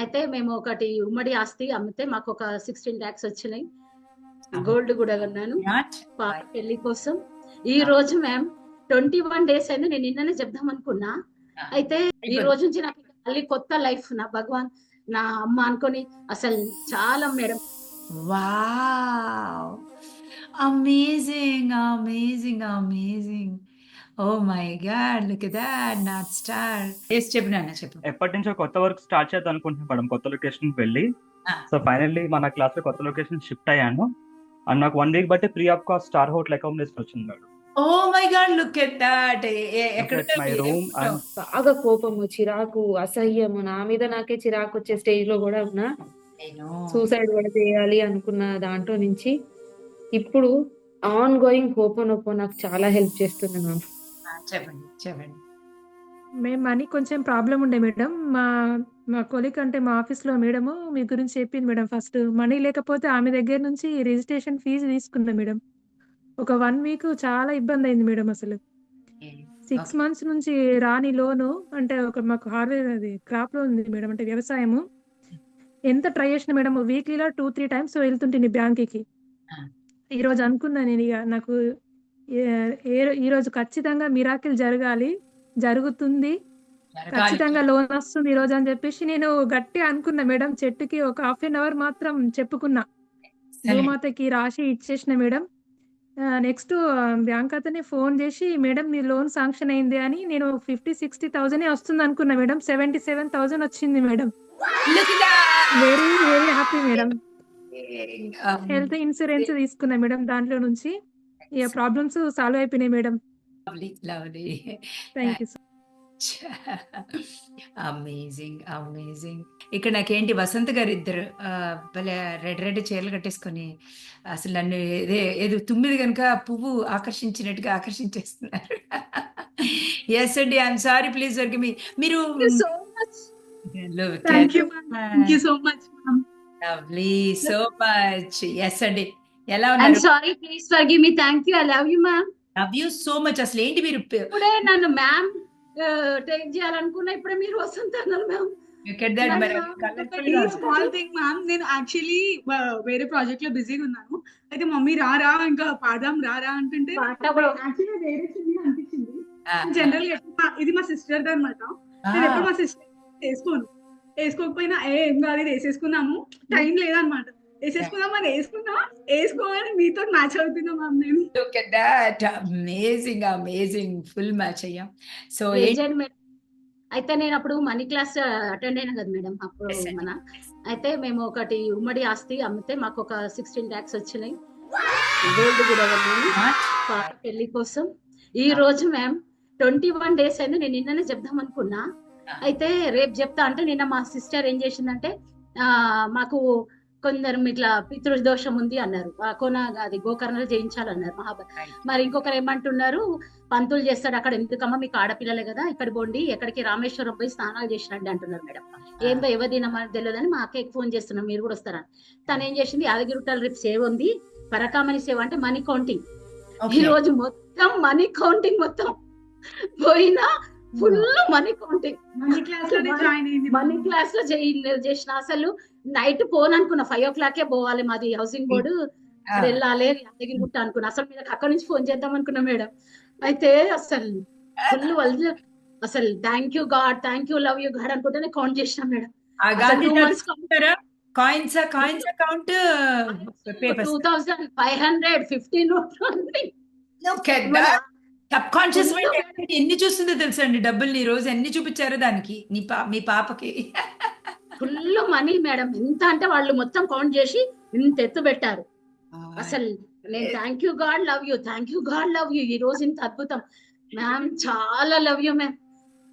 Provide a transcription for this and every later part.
అయితే మేము ఒకటి ఉమ్మడి ఆస్తి అమ్మితే మాకు ఒక సిక్స్టీన్ ల్యాక్స్ వచ్చినాయి గోల్డ్ కూడా కొన్నాను. పెళ్ళి కోసం. ఈ రోజు మ్యామ్ ట్వంటీ వన్ డేస్ అయింది. నేను నిన్ననే చెప్దాం అనుకున్నా. అయితే ఈ రోజు నుంచి నాకు మళ్ళీ కొత్త లైఫ్ నా భగవాన్ నా అమ్మ అనుకొని అసలు చాలా madam. Wow amazing amazing amazing oh my god look that not star yes చెప్పు నాన్న చెప్పు. ఎప్పటి నుంచో కొత్త వర్క్ స్టార్ట్ చేద్దాం అనుకుంటున్నాను మేడం కొత్త లొకేషన్ వెళ్ళి. సో ఫైనల్లీ మన క్లాస్లో కొత్త లొకేషన్ షిఫ్ట్ అయ్యాను. అండ్ నాకు వన్ వీక్ బట్టి free of cost star hotel accommodation వచ్చింది madam. Oh my god look at that ఎక్కడ మై రూమ్ అండ్ బాగా కోపము చిరాకు అసహ్యము. నా మీద నాకే చిరాకు వచ్చే స్టేజ్లో కూడా ఉన్నా. సూసైడ్ కూడా చేయాలి అనుకున్న దాంట్లో నుంచి. ఇప్పుడు ఆన్ గోయింగ్ హోప్ నొప్పో నాకు చాలా హెల్ప్ చేస్తుంది మ్యామ్ చెప్పండి చెప్పండి. మేము మనీ కొంచెం ప్రాబ్లం ఉండే మేడం. మా మా కొలిక్ అంటే మా ఆఫీస్లో మేడము మీ గురించి చెప్పింది మేడం ఫస్ట్. మనీ లేకపోతే ఆమె దగ్గర నుంచి రిజిస్ట్రేషన్ ఫీజు తీసుకుందా మేడం. ఒక వన్ వీక్ చాలా ఇబ్బంది అయింది మేడం అసలు. సిక్స్ మంత్స్ నుంచి రాని లోను అంటే ఒక మాకు హార్వెస్ట్ అది క్రాప్లో ఉంది మేడం అంటే వ్యవసాయము. ఎంత ట్రై చేసిన మేడం వీక్లీలో టూ త్రీ టైమ్స్ వెళ్తుంటుంది బ్యాంక్కి. Ah. ఈ రోజు అనుకున్నా నేను ఇక నాకు ఏ- ఏ- ఈ రోజు ఖచ్చితంగా మిరాకిల్ జరగాలి జరుగుతుంది. ఖచ్చితంగా లోన్ వస్తుంది ఈ రోజు అని చెప్పేసి నేను గట్టిగా అనుకున్నా. మేడం చెట్టుకి ఒక హాఫ్ అన్ అవర్ మాత్రం చెప్పుకున్నా. భూమాతకి రాసి ఇచ్చేసిన మేడం. నెక్స్ట్ బ్యాంక్ అతనే ఫోన్ చేసి మేడం మీ లోన్ శాంక్షన్ అయింది అని నేను ఫిఫ్టీ సిక్స్టీ థౌసండ్ వస్తుంది అనుకున్నా మేడం. సెవెంటీ సెవెన్ థౌసండ్ వచ్చింది madam. Very very happy madam. Health insurance తీసుకున్నా మేడం దాంట్లో నుంచి. ఇక ప్రాబ్లమ్స్ సాల్వ్ అయిపోయినాయి madam thank you amazing amazing ఇక్కడ నాకేంటి వసంత్ గారు ఇద్దరు భలే రెడ్ రెడ్ చీరలు కట్టేసుకొని అసలు నన్ను ఏదే ఏదో తుమ్మిది కనుక పువ్వు ఆకర్షించినట్టుగా ఆకర్షించేస్తున్నారు. ఎస్ అండి I'm sorry please work me మీరు so much thank you thank you so much lovely so much yes అండి. ఎలా ఉన్నారు? Sorry please forgive me thank you I love you ma'am love you so much అసలు ఏంటి మీరు ఇప్పుడే నన్ను ma'am take చేయాలనుకున్నా ఇప్పుడే మీరు వస్తుంటున్నారు మ్యామ్ స్మాల్ థింగ్ మ్యామ్ నేను యాక్చువల్లీ వేరే ప్రాజెక్ట్లో బిజీగా ఉన్నాను. అయితే మమ్మీ రా రా ఇంకా పాడదాం రా రా అంటుంటే పాట కూడా యాక్చువల్లీ వేరే చిన్ని అనిపించింది. ఆ, జనరల్ ఇది మా సిస్టర్ అనమాట నేను ఎప్పుడు మా సిస్టర్ వేసుకోను. వేసుకోకపోయినా ఏ ఏం కాదు ఇది వేసేసుకున్నాము. టైం లేదనమాట మీతో మ్యాచ్ అవుతున్నా ma'am amazing amazing full match అయ్యాం సో మేడం అయితే నేను అప్పుడు మనీ క్లాస్ అటెండ్ అయినా కదా మేడం అప్పుడు మన అయితే మేము ఒకటి ఉమ్మడి ఆస్తి అమ్మితే మాకు ఒక సిక్స్టీన్ ల్యాక్స్ వచ్చినాయి. గోల్డ్ కూడా పెళ్ళి కోసం. ఈ రోజు మ్యామ్ ట్వంటీ వన్ డేస్ అయింది. నేను నిన్ననే చెప్దాం అనుకున్నా. అయితే రేపు చెప్తా అంటే నిన్న మా సిస్టర్ ఏం చేసిందంటే మాకు కొందరు ఇట్లా పితృదోషం ఉంది అన్నారు. ఆ కొన అది గోకర్ణలు చేయించాలన్నారు మహాభ మరి ఇంకొకరు ఏమంటున్నారు పంతులు చేస్తాడు అక్కడ ఎందుకమ్మా మీకు ఆడపిల్లలే కదా ఇక్కడ పోండి ఎక్కడికి రామేశ్వరం పోయి స్నానాలు చేసినండి అంటున్నారు మేడం. ఏందో ఎవరినమ్మా తెలియదని మా అక్కకి ఫోన్ చేస్తున్నాం మీరు కూడా వస్తారని తను ఏం చేసింది యాదగిరిగుట్టల రేపు సేవ ఉంది పరకామణి సేవ అంటే మనీ కౌంటింగ్. ఈ రోజు మొత్తం మనీ కౌంటింగ్ మొత్తం. పోయినా full money counting money class join అయింది మనీ క్లాస్లో చేసిన అసలు నైట్ పోను అనుకున్నా ఫైవ్ ఓ క్లాకే పోవాలి మాది హౌసింగ్ బోర్డు వెళ్ళాలి యాదగిరిగుట్ట అనుకున్నా. అసలు మీద అక్కడ నుంచి ఫోన్ చేద్దాం అనుకున్నా మేడం. అయితే అసలు ఫుల్ వాళ్ళు అసలు thank you god thank you love you god అనుకుంటేనే కౌంట్ చేసిన madam. Coins coins account two thousand five hundred fifteen subconscious mind ఎన్ని చూస్తుందో తెలుసా అండి డబ్బుల్ని ఈ రోజు ఎన్ని చూపించారో దానికి. నీ పా మీ పాపకి. Full money madam. ఎంత అంటే వాళ్ళు మొత్తం కౌంట్ చేసి ఇంత ఎత్తు పెట్టారు. అసలు నేను thank you god love you thank you god love you ఈ రోజు ఇంత అద్భుతం. మ్యామ్ చాలా లవ్ యూ మ్యామ్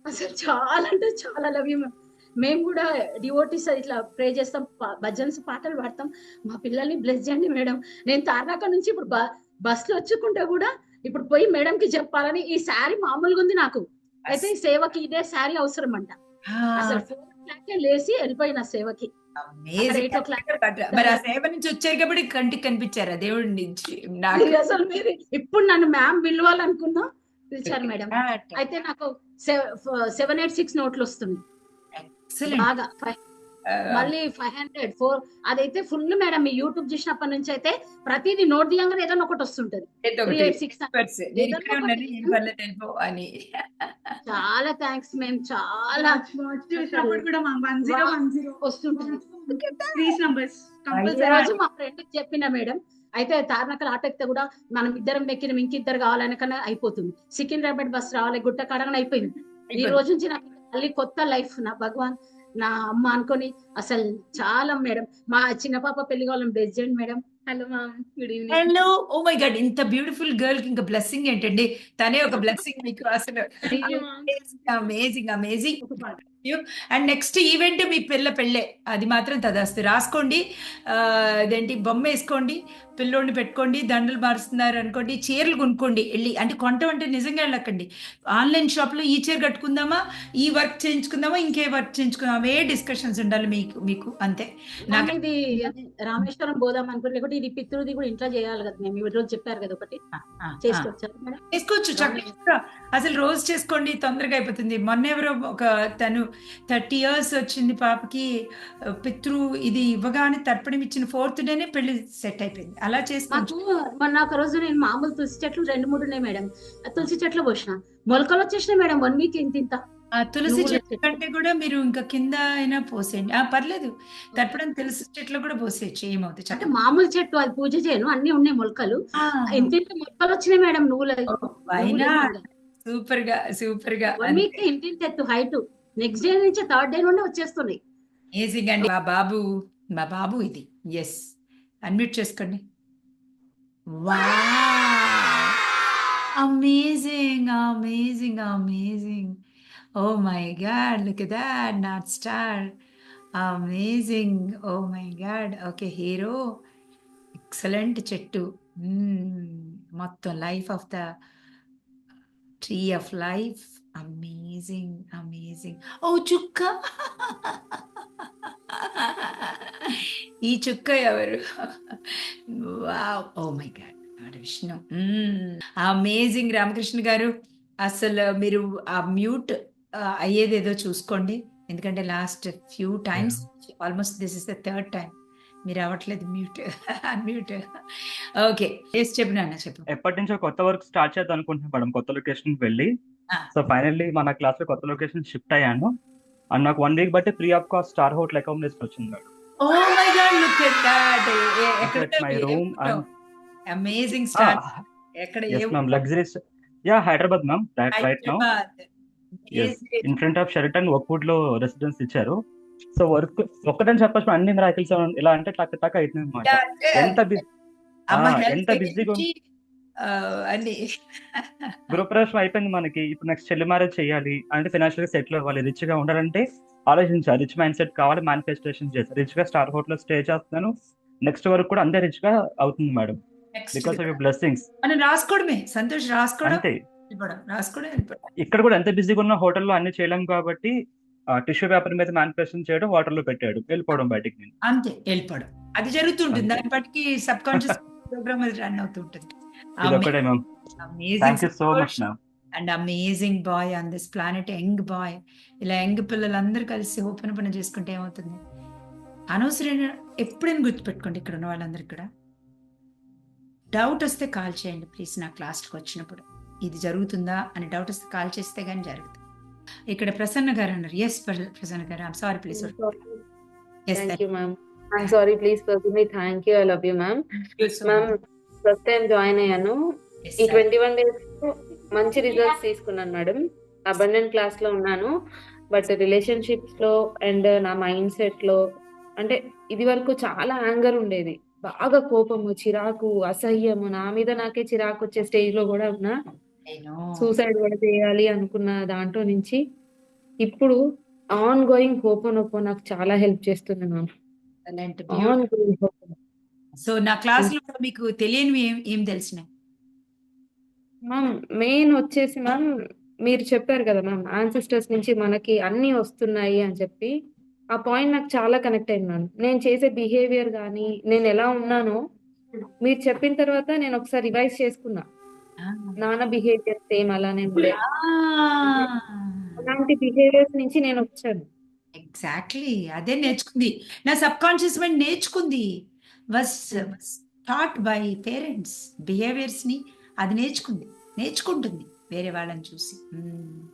అసలు చాలా అంటే చాలా లవ్ యూ మ్యామ్ మేము కూడా డివోటీస్ ఇట్లా ప్రే చేస్తాం. భజన్స్ పాటలు పాడతాం. మా పిల్లల్ని బ్లెస్ చేయండి మేడం. నేను తార్నాక నుంచి ఇప్పుడు బస్లో వచ్చుకుంటే కూడా ఇప్పుడు పోయి మేడం కి చెప్పాలని ఈ శారీ మామూలుగా ఉంది నాకు. అయితే ఈ సేవకి ఇదే శారీ అవసరం అంట అసలు ఫోర్ క్లాక్ లేసి వెళ్ళిపోయిన సేవకి. మరి ఆ సేవ నుంచి కాబట్టి కంటికి కనిపించారు దేవుడి నుంచి? అసలు మీరు ఇప్పుడు నన్ను మ్యామ్ పిలవాలనుకున్నా పిలిచారు మేడం. అయితే నాకు సెవెన్ ఎయిట్ సిక్స్ నోట్లు వస్తుంది. బాగా మళ్ళీ ఫైవ్ హండ్రెడ్ ఫోర్ అదైతే ఫుల్ మేడం మీ యూట్యూబ్ చూసినప్పటి నుంచి అయితే ప్రతిదీ నోట్ దియంగానే ఏదైనా ఒకటి వస్తుంటది. అని. చాలా థ్యాంక్స్ మేము చాలా. మా వస్తుంటది. రోజు ఫ్రెండ్ చెప్పిన మేడం అయితే తార్నకల్ ఆటో ఎక్కితే కూడా మనం ఇద్దరం ఎక్కిన ఇంకిద్దరు కావాలని కన్నా అయిపోతుంది. సికింద్రాబాద్ బస్ రావాలి గుట్ట కడగన అయిపోయింది. ఈ రోజు నుంచి నాకు మళ్ళీ కొత్త లైఫ్ నా భగవాన్. నా అమ్మ అనుకొని అసలు చాలా మేడం. మా చిన్న పాప పెళ్ళి కావాలని బెస్ట్ చేయండి madam hello good evening hello oh my god ఇంత బ్యూటిఫుల్ గర్ల్కి ఇంకా బ్లెస్సింగ్ ఏంటండి? తనే ఒక బ్లెస్సింగ్ మీకు అసలు. Amazing amazing and next event మీ పిల్ల పెళ్ళే. అది మాత్రం తదాస్తు. రాసుకోండి. ఆ, అదేంటి బొమ్మ వేసుకోండి. పిల్లోడిని పెట్టుకోండి దండలు మారుస్తున్నారు అనుకోండి చీరలు కొనుక్కోండి వెళ్ళి. అంటే కొంట అంటే నిజంగా వెళ్ళకండి. ఆన్లైన్ షాప్లో ఈ చీర కట్టుకుందామా ఈ వర్క్ చేయించుకుందామా ఇంకే వర్క్ చేయించుకుందామా ఏ డిస్కషన్స్ ఉండాలి మీకు మీకు అంతే. నాకు ఇది రామేశ్వరం పోదాం అనుకుంటే లేకపోతే ఇది పితృది కూడా ఇంట్లో చేయాలి కదా మేము. రోజు చెప్పారు కదా ఒకటి. చేసుకోవచ్చు చక్కగా అసలు రోజు చేసుకోండి తొందరగా అయిపోతుంది. మొన్న ఎవరో ఒక తను థర్టీ ఇయర్స్ వచ్చింది పాపకి పితృ ఇది ఇవ్వగానే తర్పణం ఇచ్చిన ఫోర్త్ డేనే పెళ్ళి సెట్ అయిపోయింది. అలా చేసుకోవచ్చు మాకు మొన్న ఒక రోజు నేను మామూలు తులసి చెట్లు రెండు మూడు ఉన్నాయి మేడం. తులసి చెట్లు పోసిన. మొలకలు వచ్చేసినాయి మేడం వన్ వీక్ ఇంత. తులసి చెట్టు చెట్టు. కంటే కూడా మీరు ఇంకా కింద అయినా పోసేయండి. ఆ పర్లేదు. తర్పణం తులసి చెట్లు కూడా పోసేయచ్చు ఏమవుతుంది అంటే మామూలు చెట్టు అది పూజ చేయను అన్ని ఉన్నాయి మొలకలు. ఇంత మొలకలు వచ్చినాయి మేడం నువ్వుల. అయినా సూపర్గా సూపర్గా వన్ వీక్ ఇంత ఇంత ఎత్తు హైట్ నెక్స్ట్ డే నుంచి థర్డ్ డే నుండి వచ్చేస్తున్నాయి. అమేజింగ్ అండి మా బాబు మా బాబు ఇది. ఎస్ అన్మ్యూట్ చేసుకోండి. Wow! Amazing, amazing, amazing. Oh my God, look at that, not Star. Amazing. Oh my God. Okay, hero. Excellent Chettu. Mm, Motto life of the tree of life. Amazing, amazing. Oh, Chukka. ఈ చుక్క ఎవరు? ఓ my god Vishnu. Amazing Ramakrishna garu. అసలు మీరు ఆ mute అయ్యేది ఏదో చూసుకోండి. ఎందుకంటే last few times almost this is the third time మీరు అవ్వట్లేదు మ్యూట్ మ్యూట్ ఓకే ఎస్ చెప్పు నాన్న చెప్పు. ఎప్పటి నుంచో కొత్త వర్క్ స్టార్ట్ చేద్దాం అనుకుంటున్నాను మేడం కొత్త లొకేషన్ వెళ్ళి. సో ఫైనల్లీ మన క్లాస్లో కొత్త లొకేషన్ షిఫ్ట్ అయ్యాను. అండ్ నాకు వన్ వీక్ బట్టి free of cost star hotel accommodation వచ్చింది madam my room amazing star ఎక్కడ ma'am luxuries yeah Hyderabad ma'am right now. In front of Sheraton వర్క్వుడ్లో residence ఇచ్చారు. సో వర్క్ ఒక్కటని చెప్పచ్చు అన్ని మిరాకిల్స్ ఇలా అంటే టక్ టక్ అవుతుంది ఎంత ఎంత బిజీగా అన్ని గృహప్రవేశం అయిపోయింది మనకి. ఇప్పుడు నెక్స్ట్ చెల్లి మ్యారేజ్ చేయాలి అంటే ఫైనాన్షియల్గా సెటిల్ అవ్వాలి. రిచ్గా ఉండాలంటే ఆలోచించాలి. రిచ్ మైండ్ సెట్ కావాలి మేనిఫెస్టేషన్ చేసి. రిచ్గా స్టార్ హోటల్ స్టే చేస్తున్నాను. నెక్స్ట్ వరకు కూడా అంతే రిచ్గా అవుతుంది మేడం. బికాస్ ఆఫ్ బ్లెస్సింగ్స్ మనం రాసుకోవడమే. సంతోష్ రాసుకోవడం. అంతే. ఇక్కడ కూడా ఎంత బిజీగా ఉన్న హోటల్లో అన్ని చేయలేం కాబట్టి టిష్యూ పేపర్ మీద మేనిఫెస్టేషన్ చేయడం వాటర్లో పెట్టాడు. వెళ్ళిపోవడం బయటికి అంతే. వెళ్ళిపోవడం. అది జరుగుతుంటుంది. దాని బట్టికి సబ్ కాన్షియస్ ప్రోగ్రామ్ అది రన్ అవుతుంటుంది. And amazing boy on this planet young boy. ఇలా యంగ్ పిల్లలందరూ కలిసి ఓపెన్ పని చేసుకుంటే ఏమవుతుంది? అనవసరమైన ఎప్పుడైనా గుర్తుపెట్టుకోండి ఇక్కడ ఉన్న వాళ్ళందరికీ కూడా. డౌట్ వస్తే కాల్ చేయండి ప్లీజ్ నా క్లాస్కి వచ్చినప్పుడు. ఇది జరుగుతుందా అని డౌట్ వస్తే కాల్ చేస్తే కానీ జరుగుతుంది ఇక్కడ ప్రసన్న గారు అన్నారు. Yes Prasanna garu I'm sorry please yes thank you ma'am I'm sorry please forgive me thank you I love you ma'am ma'am first time join అయ్యాను. ఈ ట్వంటీ వన్ డేస్ మంచి రిజల్ట్స్ తీసుకున్నాను మేడం అబండెంట్ క్లాస్లో ఉన్నాను. But రిలేషన్షిప్స్లో and నా mind సెట్లో అంటే ఇది వరకు చాలా యాంగర్ ఉండేది. బాగా కోపము చిరాకు అసహ్యము. నా మీద నాకే చిరాకు వచ్చే స్టేజ్లో కూడా ఉన్నా సూసైడ్ కూడా చేయాలి అనుకున్న దాంట్లో నుంచి ఇప్పుడు ఆన్ గోయింగ్ ఒప్పో నాకు చాలా హెల్ప్ చేస్తుంది మ్యామ్ సో నా క్లాస్లో మీకు తెలియనివి ఏం ఏం తెలిసినాయి? మ్యామ్ మెయిన్ వచ్చేసి మ్యామ్ మీరు చెప్పారు కదా మ్యామ్ ఆన్సిస్టర్స్ నుంచి మనకి అన్ని వస్తున్నాయి అని చెప్పి. ఆ పాయింట్ నాకు చాలా కనెక్ట్ అయింది మ్యామ్ నేను చేసే బిహేవియర్ కానీ నేను ఎలా ఉన్నానో మీరు చెప్పిన తర్వాత నేను ఒకసారి రివైజ్ చేసుకున్నా. నాన్న బిహేవియర్ సేమ్ అలానే ఉండే. అలాంటి బిహేవియర్స్ నుంచి నేను వచ్చాను. ఎగ్జాక్ట్లీ అదే నేర్చుకుంది. నా సబ్ కాన్షియస్ మైండ్ నేర్చుకుంది. వస్ థాట్ బై పేరెంట్స్ బిహేవియర్స్ని అది నేర్చుకుంది. నేర్చుకుంటుంది వేరే వాళ్ళని చూసి. మ్మ్.